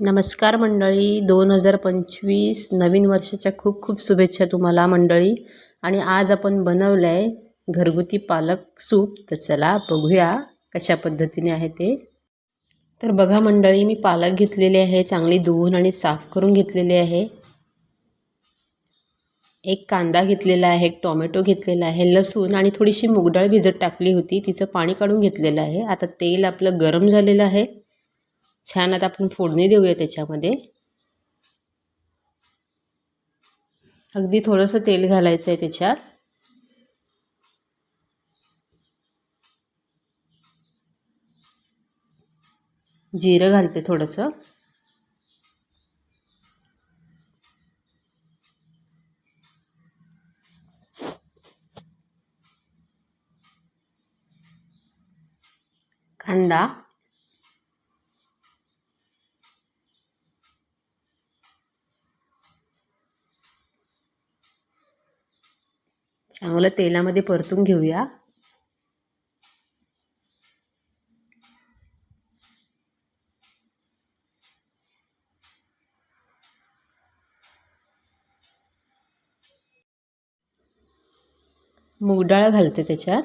नमस्कार मंडळी. दोन हजार पंचवीस नवीन वर्षाच्या खूप खूप शुभेच्छा तुम्हाला मंडळी. आणि आज आपण बनवलं आहे घरगुती पालक सूप. तर चला बघूया कशा पद्धतीने आहे ते. तर बघा मंडळी मी पालक घेतलेले आहे चांगली धुवून आणि साफ करून घेतलेले आहे. एक कांदा घेतलेला आहे एक टोमॅटो घेतलेला आहे लसूण आणि थोडीशी मुगडाळ भिजत टाकली होती. तिचं पाणी काढून घेतलेलं आहे. आता तेल आपलं गरम झालेलं आहे. छान आता आपण फोडणी देऊया त्याच्यामध्ये. अगदी थोडंसं तेल घालायचं आहे त्याच्यात. जिरं घालते थोडंसं. कांदा. चांगलं तेलामध्ये परतून घेऊया. मूगडाळ घालते त्याच्यात.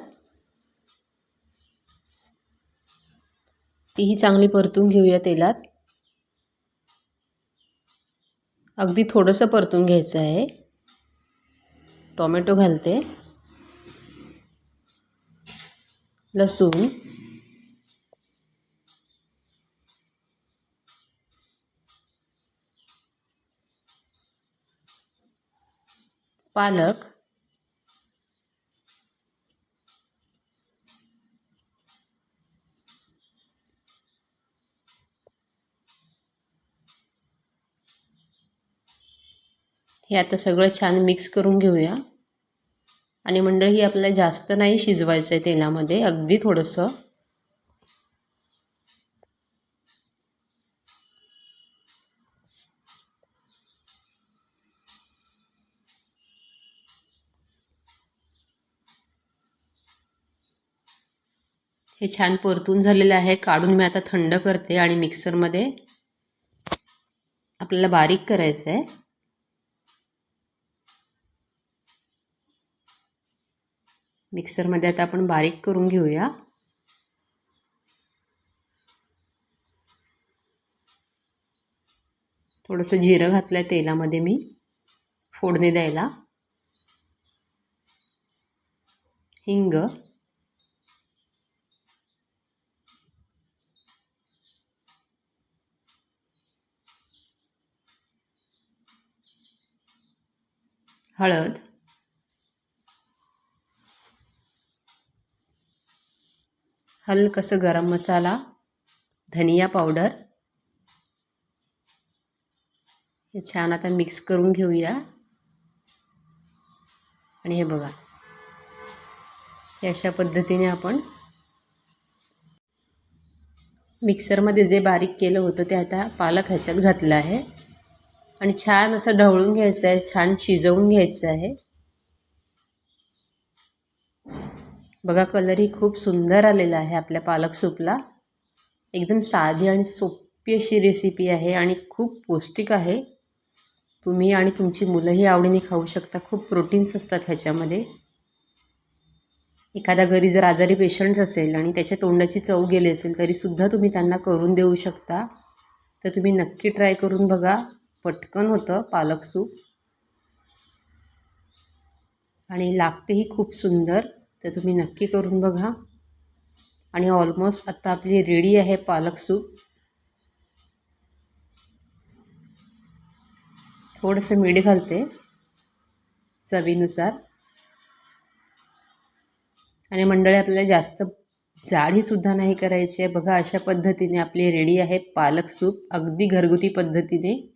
तीही चांगली परतून घेऊया तेलात. अगदी थोडंसं परतून घ्यायचं आहे. टोमॅटो घलते लसून पालक। हे आता सगळं छान मिक्स करून घेऊया. आणि मंडळी आपल्याला जास्त नाही शिजवायचं आहे तेलामध्ये अगदी थोडंसं. हे छान परतून झालेलं आहे काढून मी आता थंड करते आणि मिक्सरमध्ये आपल्याला बारीक करायचं आहे मिक्सरमध्ये आता आपण बारीक करून घेऊया. थोडंसं जिरं घातलं आहे तेलामध्ये मी फोडणी द्यायला. हिंग. हळद. हलकसं गरम मसाला धनिया पावडर. हे छान आता मिक्स करून घेऊया. आणि हे बघा हे अशा पद्धतीने आपण मिक्सरमध्ये जे बारीक केलं होतं ते आता पालक ह्याच्यात घातलं आहे. आणि छान असं ढवळून घ्यायचं आहे छान शिजवून घ्यायचं आहे. बघा कलरही खूप सुंदर आलेला आहे आपल्या पालक सूपला. एकदम साधी आणि सोपी अशी रेसिपी आहे आणि खूप पौष्टिक आहे. तुम्ही आणि तुमची मुलंही आवडीने खाऊ शकता. खूप प्रोटीन्स असतात ह्याच्यामध्ये. एखाद्या घरी जर आजारी पेशंट्स असेल आणि त्याच्या तोंडाची चव गेली असेल तरीसुद्धा तुम्ही त्यांना करून देऊ शकता. तर तुम्ही नक्की ट्राय करून बघा. पटकन होतं पालक सूप. आणि लागतेही खूप सुंदर. तर तुम्ही नक्की करून बघा. आणि ऑलमोस्ट आत्ता आपली रेडी आहे पालक सूप. थोडंसं मीठ घालते चवीनुसार. आणि मंडळी आपल्याला जास्त जाडीसुद्धा नाही करायची आहे. बघा अशा पद्धतीने आपली रेडी आहे पालक सूप. अगदी घरगुती पद्धतीने.